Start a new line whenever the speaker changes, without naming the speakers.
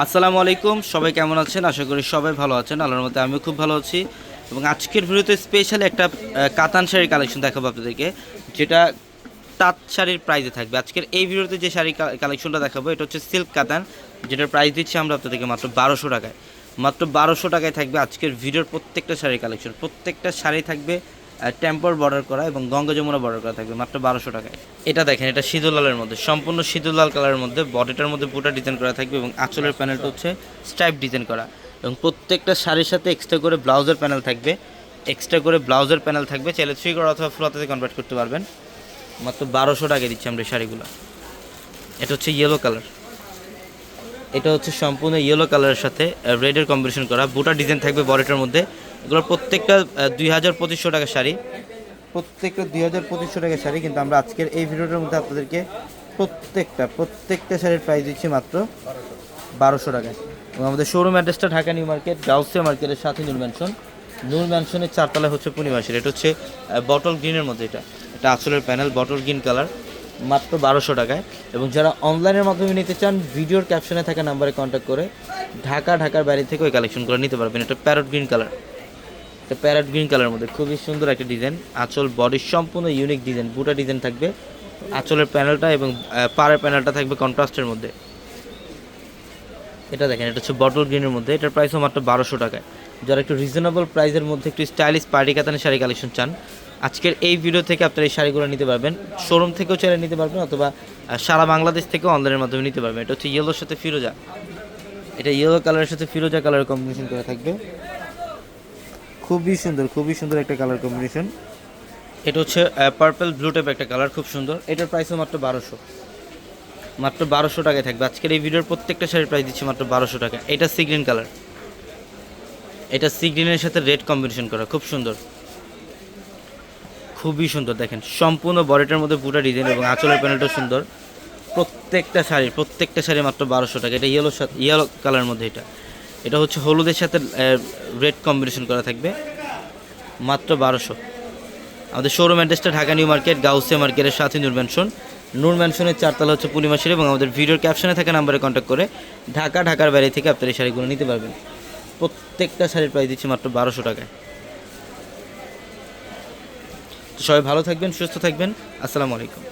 আসসালামু আলাইকুম, সবাই কেমন আছেন? আশা করি সবাই ভালো আছেন। আল্লাহর মধ্যে আমিও খুব ভালো আছি। এবং আজকের ভিডিওতে স্পেশালি একটা কাতান শাড়ির কালেকশন দেখাবো আপনাদেরকে, যেটা তাঁত শাড়ির প্রাইজে থাকবে। আজকের এই ভিডিওতে যে শাড়ির কালেকশনটা দেখাবো, এটা হচ্ছে সিল্ক কাতান, যেটার প্রাইস দিচ্ছি আমরা আপনাদেরকে মাত্র বারোশো টাকায়। মাত্র বারোশো টাকায় থাকবে আজকের ভিডিওর প্রত্যেকটা শাড়ির কালেকশন প্রত্যেকটা শাড়ি থাকবে টেম্পর বর্ডার করা এবং গঙ্গা যমুনা বর্ডার করা থাকবে মাত্র বারোশো টাকায়। এটা দেখেন এটা সিঁদুর লালের মধ্যে সম্পূর্ণ সিঁদুর লাল কালারের মধ্যে বডিটার মধ্যে বুটা ডিজাইন করা থাকবে এবং আঁচলের প্যানেলটা হচ্ছে স্ট্রাইপ ডিজাইন করা। এবং প্রত্যেকটা শাড়ির সাথে এক্সট্রা করে ব্লাউজের প্যানেল থাকবে। এক্সট্রা করে ব্লাউজের প্যানেল থাকবে চাইলে থ্রি করা অথবা ফ্লোতে কনভার্ট করতে পারবেন। মাত্র বারোশো টাকা দিচ্ছি আমরা এই শাড়িগুলো। এটা হচ্ছে ইয়েলো কালার এটা হচ্ছে সম্পূর্ণ ইয়েলো কালারের সাথে রেডের কম্বিনেশন করা। বুটা ডিজাইন থাকবে বডিটার মধ্যে। এগুলো প্রত্যেকটা দুই হাজার পঁচিশশো টাকা শাড়ি। প্রত্যেকটা দুই হাজার পঁচিশশো টাকা শাড়ি, কিন্তু আমরা আজকের এই ভিডিওটার মধ্যে আপনাদেরকে প্রত্যেকটা প্রত্যেকটা শাড়ির প্রাইস দিচ্ছি মাত্র বারোশো টাকায় এবং আমাদের শোরুম অ্যাড্রেসটা ঢাকা নিউ মার্কেট, গাউসিয়া মার্কেটের সাথে নূর ম্যানশন নূর ম্যানশনের চারতলা হচ্ছে পূর্ণিমাসের এটা হচ্ছে বটল গ্রিনের মধ্যে এটা। এটা আসলের প্যানেল বটল গ্রিন কালার মাত্র বারোশো টাকায়। এবং যারা অনলাইনের মাধ্যমে নিতে চান, ভিডিওর ক্যাপশনে থাকা নাম্বারে কন্ট্যাক্ট করে ঢাকা, ঢাকার বাইরে থেকে ওই কালেকশন করে নিতে পারবেন। এটা প্যারট গ্রিন কালার এটা প্যারট গ্রিন কালারের মধ্যে। খুবই সুন্দর একটা ডিজাইন। আঁচল বডির সম্পূর্ণ ইউনিক ডিজাইন বুটা ডিজাইন থাকবে। আঁচলের প্যানেলটা এবং পাড়ের প্যানেলটা থাকবে কন্ট্রাস্টের মধ্যে। এটা দেখেন, এটা হচ্ছে বটল গ্রিনের মধ্যে। এটার প্রাইসও মাত্র বারোশো টাকায়। যারা একটু রিজনেবল প্রাইসের মধ্যে একটু স্টাইলিশ পার্টি কাতানের শাড়ি কালেকশন চান, আজকের এই ভিডিও থেকে আপনারা এই শাড়িগুলো নিতে পারবেন। শোরুম থেকেও চাইলে নিতে পারবেন অথবা সারা বাংলাদেশ থেকেও অনলাইনের মাধ্যমে নিতে পারবেন। এটা হচ্ছে ইয়েলোর সাথে ফিরোজা। এটা ইয়েলো কালারের সাথে ফিরোজা কালারের কম্বিনেশন করে থাকবে। খুবই সুন্দর খুবই সুন্দর একটা কালার কম্বিনেশন এটা হচ্ছে পার্পল ব্লু টাইপ একটা কালার খুব সুন্দর। এটার প্রাইসও মাত্র বারোশো। মাত্র বারোশো টাকায় থাকবে। আজকের এই ভিডিওর প্রত্যেকটা শাড়ির প্রাইস দিচ্ছে মাত্র বারোশো টাকা। এটা সি গ্রিন কালার এটা সি গ্রিনের সাথে রেড কম্বিনেশন করা, খুব সুন্দর। খুবই সুন্দর, দেখেন। সম্পূর্ণ বডিটার মধ্যে পুরো ডিজাইন এবং আঁচলের প্যানেলটা সুন্দর। প্রত্যেকটা শাড়ি প্রত্যেকটা শাড়ি মাত্র বারোশো টাকা। এটা ইয়েলো ইয়েলো কালারের মধ্যে এটা। এটা হচ্ছে হলুদের সাথে রেড কম্বিনেশন করা থাকবে। মাত্র বারোশো। আমাদের শোরুম অ্যাড্রেসটা ঢাকা নিউ মার্কেট গাউসে মার্কেটের সাথে নূর ম্যানশন নূর ম্যানশনের চারতলা হচ্ছে পূর্ণিমাসের এবং আমাদের ভিডিওর ক্যাপশনে থাকা নাম্বারে কন্ট্যাক্ট করে ঢাকা, ঢাকার বাইরে থেকে আপনার এই শাড়িগুলো নিতে পারবেন। প্রত্যেকটা শাড়ির প্রাইস দিচ্ছি মাত্র বারোশো টাকায়। সবাই ভালো থাকবেন, সুস্থ থাকবেন। আসসালামু আলাইকুম।